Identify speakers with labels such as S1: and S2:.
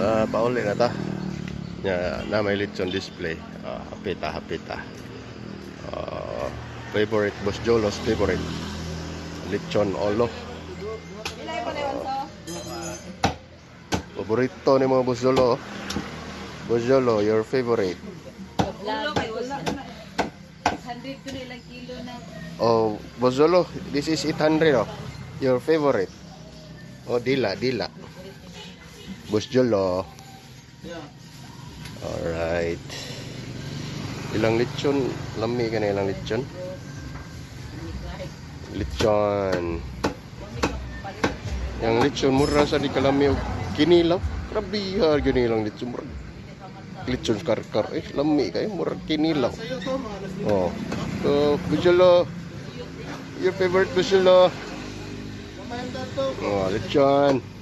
S1: Ah, pauli na ta. Nya na may lechon display. Ah, hapita, hapita. Ah, favorite Boss Jolos favorite. Lechon olo. Paborito ni mga Boss Jolo. Boss Jolo, your favorite.
S2: Ulo kay wala na. 100 ko na ilang kilo na.
S1: Oh, Boss Jolo, this is 800 oh. Your favorite. Oh, dila, dila. Boss Jolo. Alright. Ilang lechon? Lami ka na ilang lechon? Lechon. Yang lechon murah sa di kalami og kinilaw. Grabe ha, gani lang lechon murah. Lechon karkar eh lami kay murah kinilaw. Oh. So, Bujolo. Your favorite Bujolo. Oh, lechon.